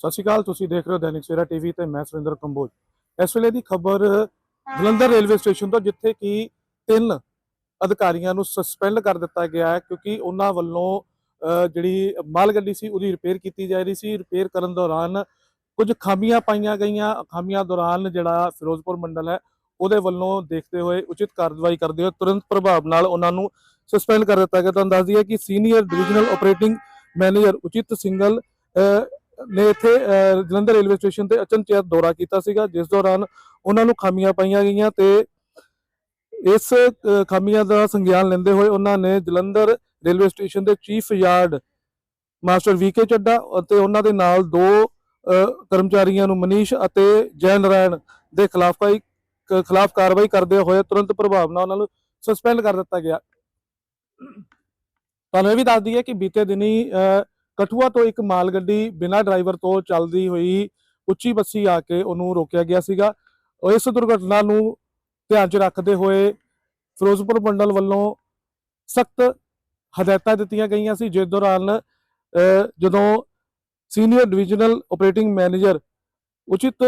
ਸਤਿ ਸ਼੍ਰੀ ਅਕਾਲ ਤੁਸੀਂ ਦੇਖ ਰਹੇ ਹੋ ਦੈਨਿਕ ਸਵੇਰਾ ਟੀਵੀ ਤੇ ਮੈਂ ਸੁਰਿੰਦਰ ਕੰਬੋਜ। ਇਸ ਵੇਲੇ ਦੀ ਖਬਰ ਜਲੰਧਰ ਰੇਲਵੇ ਸਟੇਸ਼ਨ ਤੋਂ ਜਿੱਥੇ ਕਿ ਤਿੰਨ ਅਧਿਕਾਰੀਆਂ ਨੂੰ ਸਸਪੈਂਡ ਕਰ ਦਿੱਤਾ ਗਿਆ ਹੈ ਕਿਉਂਕਿ ਉਹਨਾਂ ਵੱਲੋਂ ਜਿਹੜੀ ਮਾਲ ਗੱਡੀ ਸੀ ਉਹਦੀ ਰਿਪੇਅਰ ਕੀਤੀ ਜਾ ਰਹੀ ਸੀ। ਰਿਪੇਅਰ ਕਰਨ ਦੌਰਾਨ ਕੁਝ ਖਾਮੀਆਂ ਪਾਈਆਂ ਗਈਆਂ। ਖਾਮੀਆਂ ਦੌਰਾਨ ਜਿਹੜਾ ਫਿਰੋਜ਼ਪੁਰ ਮੰਡਲ ਹੈ ਉਹਦੇ ਵੱਲੋਂ ਦੇਖਦੇ ਹੋਏ ਉਚਿਤ ਕਾਰਵਾਈ ਕਰਦੇ ਹੋਏ ਤੁਰੰਤ ਪ੍ਰਭਾਵ ਨਾਲ ਉਹਨਾਂ ਨੂੰ ਸਸਪੈਂਡ ਕਰ ਦਿੱਤਾ ਗਿਆ। ਤੁਹਾਨੂੰ ਦੱਸ ਦਈਏ ਕਿ senior divisional operating manager Uchit Singal ah, ਨੇ ਇੱਥੇ ਜਲੰਧਰ ਰੇਲਵੇ ਸਟੇਸ਼ਨ ਤੇ ਅਚਨਚੇਤ ਦੌਰਾ ਕੀਤਾ ਸੀਗਾ ਜਿਸ ਦੌਰਾਨ ਉਹਨਾਂ ਨੂੰ ਖਾਮੀਆਂ ਪਾਈਆਂ ਗਈਆਂ ਤੇ ਇਸ ਖਾਮੀਆਂ ਦਾ ਸੰਗਿਆਨ ਲੈਂਦੇ ਹੋਏ ਉਹਨਾਂ ਨੇ ਜਲੰਧਰ ਰੇਲਵੇ ਸਟੇਸ਼ਨ ਦੇ chief yard master VK Chadda ਅਤੇ ਉਹਨਾਂ ਦੇ ਨਾਲ ਦੋ ਕਰਮਚਾਰੀਆਂ ਨੂੰ ਮਨੀਸ਼ ਅਤੇ ਜੈ ਨਾਰਾਇਣ ਦੇ ਖਿਲਾਫ ਕਾਈ ਖਿਲਾਫ ਕਾਰਵਾਈ ਕਰਦੇ ਹੋਏ ਤੁਰੰਤ ਪ੍ਰਭਾਵ ਨਾਲ ਉਹਨਾਂ ਨੂੰ ਸਸਪੈਂਡ ਕਰ ਦਿੱਤਾ ਗਿਆ। ਤੁਹਾਨੂੰ ਇਹ ਵੀ ਦੱਸ ਦਈਏ ਕਿ ਬੀਤੇ ਦਿਨੀ ਅਹ, ਕਠੂਆ ਤੋਂ ਇੱਕ ਮਾਲ ਗੱਡੀ ਬਿਨਾਂ ਡਰਾਈਵਰ ਤੋਂ ਚੱਲਦੀ ਹੋਈ ਉੱਚੀ ਬੱਸੀ ਆ ਕੇ ਉਹਨੂੰ ਰੋਕਿਆ ਗਿਆ ਸੀਗਾ। ਇਸ ਦੁਰਘਟਨਾ ਨੂੰ ਧਿਆਨ 'ਚ ਰੱਖਦੇ ਹੋਏ ਫਿਰੋਜ਼ਪੁਰ ਮੰਡਲ ਵੱਲੋਂ ਸਖਤ ਹਦਾਇਤਾਂ ਦਿੱਤੀਆਂ ਗਈਆਂ ਸੀ। ਜਿਸ ਦੌਰਾਨ ਜਦੋਂ senior divisional operating manager Uchit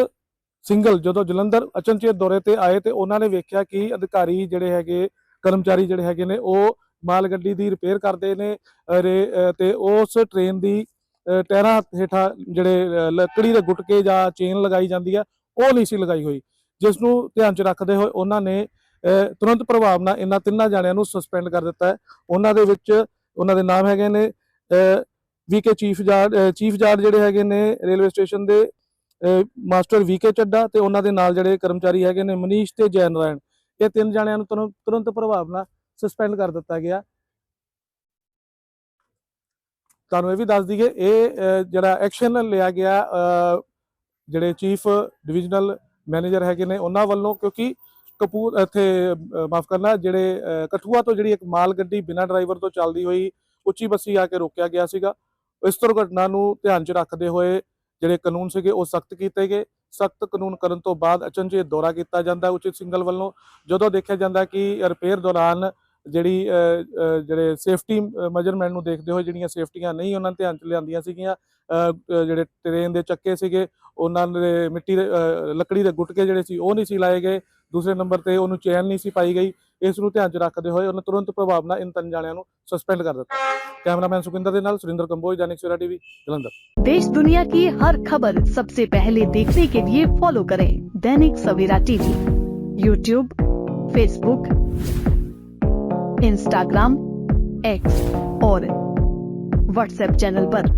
Singal ਜਦੋਂ ਜਲੰਧਰ ਅਚਨਚੇਤ ਦੌਰੇ ਤੇ ਆਏ ਤੇ ਉਹਨਾਂ ਨੇ ਵੇਖਿਆ ਕਿ ਅਧਿਕਾਰੀ ਜਿਹੜੇ ਹੈਗੇ, ਕਰਮਚਾਰੀ ਜਿਹੜੇ ਹੈਗੇ ਨੇ, ਉਹ ਮਾਲ ਗੱਡੀ ਦੀ ਰਿਪੇਅਰ ਕਰਦੇ ਨੇ ਰੇ- ਅਹ, ਤੇ ਉਸ ਟ੍ਰੇਨ ਦੀ, ਅਹ, ਟਾਇਰਾਂ ਹੇਠਾਂ ਜਿਹੜੇ ਲੱਕੜੀ ਦੇ ਗੁਟਕੇ ਜਾਂ ਚੇਨ ਲਗਾਈ ਜਾਂਦੀ ਆ, ਉਹ ਨਹੀਂ ਸੀ ਲਗਾਈ ਹੋਈ। ਜਿਸ ਨੂੰ ਧਿਆਨ 'ਚ ਰੱਖਦੇ ਹੋਏ ਉਹਨਾਂ ਨੇ ਤੁਰੰਤ ਪ੍ਰਭਾਵ ਨਾਲ ਇਹਨਾਂ ਤਿੰਨਾਂ ਜਣਿਆਂ ਨੂੰ ਸਸਪੈਂਡ ਕਰ ਦਿੱਤਾ ਹੈ। ਉਹਨਾਂ ਦੇ ਵਿੱਚ, ਉਹਨਾਂ ਦੇ ਨਾਮ ਹੈਗੇ ਨੇ ਵੀਕੇ ਚੀਫ ਜਾਰਡ ਚੀਫ ਜਾਰਡ ਜਿਹੜੇ ਹੈਗੇ ਨੇ ਰੇਲਵੇ ਸਟੇਸ਼ਨ ਦੇ, ਅਹ, ਮਾਸਟਰ ਵੀਕੇ ਚੱਡਾ ਤੇ ਉਹਨਾਂ ਦੇ ਨਾਲ ਜਿਹੜੇ ਕਰਮਚਾਰੀ ਹੈਗੇ ਨੇ ਮਨੀਸ਼ ਤੇ ਜੈ ਨਾਰਾਇਣ ਇਹ ਤਿੰਨ ਜਾਣਿਆਂ ਨੂੰ ਤੁਰੰਤ ਤੁਰੰਤ ਪ੍ਰਭਾਵ ਨਾਲ ਸਸਪੈਂਡ ਕਰ ਦਿੱਤਾ ਗਿਆ। ਤੁਹਾਨੂੰ ਇਹ ਵੀ ਦੱਸ ਦਈਏ ਇਹ ਜਿਹੜਾ ਐਕਸ਼ਨ ਲਿਆ ਗਿਆ ਜਿਹੜੇ ਚੀਫ ਡਿਵੀਜ਼ਨਲ ਮੈਨੇਜਰ ਹੈਗੇ ਨੇ ਉਹਨਾਂ ਵੱਲੋਂ ਕਿਉਂਕਿ ਕਪੂਰ ਇੱਥੇ ਮਾਫ ਕਰਨਾ ਜਿਹੜੇ ਅਹ, ਕਠੂਆ ਤੋਂ ਜਿਹੜੀ ਇੱਕ ਮਾਲ ਗੱਡੀ ਬਿਨਾਂ ਡਰਾਈਵਰ ਤੋਂ ਚੱਲਦੀ ਹੋਈ ਉੱਚੀ ਬੱਸੀ ਆ ਕੇ ਰੋਕਿਆ ਗਿਆ ਸੀਗਾ। ਇਸ ਦੁਰਘਟਨਾ ਨੂੰ ਧਿਆਨ 'ਚ ਰੱਖਦੇ ਹੋਏ ਜਿਹੜੇ ਕਾਨੂੰਨ ਸੀਗੇ ਉਹ ਸਖਤ ਕੀਤੇ ਗਏ। ਸਖਤ ਕਾਨੂੰਨ ਕਰਨ ਤੋਂ ਬਾਅਦ ਅਚਨਚੇਤ ਦੌਰਾ ਕੀਤਾ ਜਾਂਦਾ ਉਚਿਤ ਸਿੰਗਲ ਵੱਲੋਂ। ਜਦੋਂ ਦੇਖਿਆ ਜਾਂਦਾ ਕਿ ਰਿਪੇਅਰ ਦੌਰਾਨ ਜਿਹੜੀ ਜਿਹੜੇ ਸੇਫਟੀ ਮੈਜਰਮੈਂਟ ਨੂੰ ਦੇਖਦੇ ਹੋਏ ਜਿਹੜੀਆਂ ਸੇਫਟੀਆਂ ਨਹੀਂ ਉਹਨਾਂ ਨੇ ਧਿਆਨ ਚ ਲਿਆਂਦੀਆਂ ਸੀਗੀਆਂ ਜਿਹੜੇ ਟ੍ਰੇਨ ਦੇ ਚੱਕੇ ਸੀਗੇ, ਉਹਨਾਂ ਦੇ ਮਿੱਟੀ ਦੇ ਲੱਕੜੀ ਦੇ ਗੁਟਕੇ ਜਿਹੜੇ ਸੀ ਉਹ ਨਹੀਂ ਸੀ ਲਾਏ ਗਏ। ਦੂਸਰੇ ਨੰਬਰ ਤੇ ਉਹਨੂੰ ਚੈਨ ਨਹੀਂ ਸੀ ਪਾਈ ਗਈ। ਇਸ ਨੂੰ ਧਿਆਨ ਚ ਰੱਖਦੇ ਹੋਏ ਉਹਨੇ ਤੁਰੰਤ ਪ੍ਰਭਾਵ ਨਾਲ ਇਨ ਤਿੰਨ ਜਾਣਿਆਂ ਨੂੰ ਸਸਪੈਂਡ ਕਰ ਦਿੱਤਾ ਕੈਮਰਾਮੈਨ ਸੁਖਿੰਦਰ ਦੇ ਨਾਲ ਸੁਰਿੰਦਰ ਕੰਬੋਜ दैनिक सवेरा टीवी जलंधर देश दुनिया की हर खबर सबसे पहले देखने के लिए फॉलो करें Dainik Savera TV YouTube Facebook Instagram X और व्हाट्सएप चैनल पर।